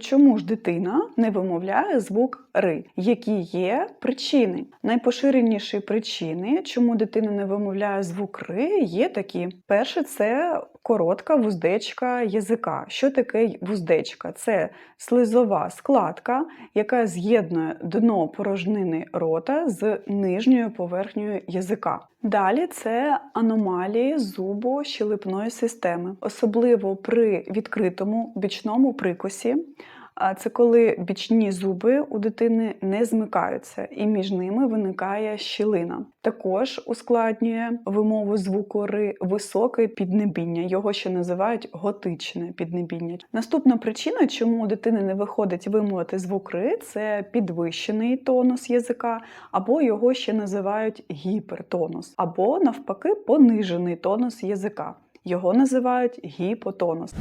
Чому ж дитина не вимовляє звук ри? Які є причини? Найпоширеніші причини, чому дитина не вимовляє звук ри, є такі: перше, це коротка вуздечка язика. Що таке вуздечка? Це слизова складка, яка з'єднує дно порожнини рота з нижньою поверхнею язика. Далі це аномалії зубо-щелепної системи, особливо при відкритому бічному прикусі. Це коли бічні зуби у дитини не змикаються, і між ними виникає щілина. Також ускладнює вимову звуку ри високе піднебіння. Його ще називають готичне піднебіння. Наступна причина, чому у дитини не виходить вимовити звук ри, це підвищений тонус язика, або його ще називають гіпертонус, або навпаки понижений тонус язика. Його називають гіпотонус.